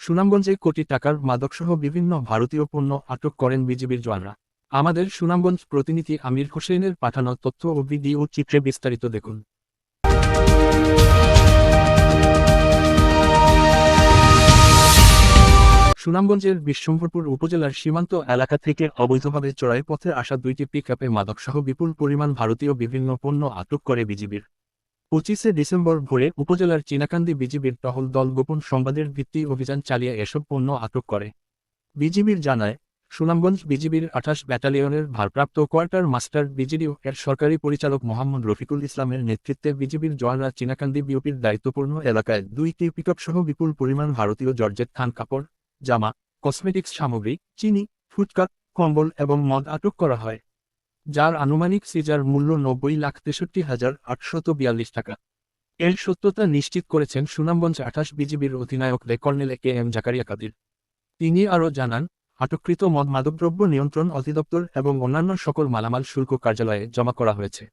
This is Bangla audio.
সুনামগঞ্জে কোটি টাকার মাদকসহ বিভিন্ন ভারতীয় পণ্য আটক করেন বিজিবির জওয়ানরা। আমাদের সুনামগঞ্জ প্রতিনিধি আমির হোসেনের পাঠানো তথ্য ও ভিডিও চিত্রে বিস্তারিত দেখুন। সুনামগঞ্জের বিশ্বম্ভরপুর উপজেলার সীমান্ত এলাকা থেকে অবৈধভাবে চড়াই পথে আসা দুইটি পিকআপে মাদকসহ বিপুল পরিমাণ ভারতীয় বিভিন্ন পণ্য আটক করে বিজিবির। পঁচিশে ডিসেম্বর ভোরে উপজেলার চীনাকান্দি বিজিবির টহল দল গোপন সংবাদের ভিত্তি অভিযান চালিয়ে এসব পণ্য আটক করে। বিজিবির জানায়, সুনামগঞ্জ বিজিবির আঠাশ ব্যাটালিয়নের ভারপ্রাপ্ত কোয়ার্টার মাস্টার বিজিডিও এর সরকারি পরিচালক মোহাম্মদ রফিকুল ইসলামের নেতৃত্বে বিজিবির জওয়ানরা চীনাকান্দি বিওপির দায়িত্বপূর্ণ এলাকায় দুইটি পিকআপ সহ বিপুল পরিমাণ ভারতীয় জর্জেট থান কাপড় জামা, কসমেটিক্স সামগ্রী, চিনি ফুটকা কম্বল এবং মদ আটক করা হয়। যার আনুমানিক সিজার মূল্য নব্বই লাখ তেষট্টি হাজার আটশত বিয়াল্লিশ টাকা। এর সত্যতা নিশ্চিত করেছেন সুনামগঞ্জ আঠাশ বিজিবির অধিনায়ক লে colonel K M Zakaria Kadir. তিনি আরও জানান, আটককৃত মদ মাদকদ্রব্য নিয়ন্ত্রণ অধিদপ্তর এবং অন্যান্য সকল মালামাল শুল্ক কার্যালয়ে জমা করা হয়েছে।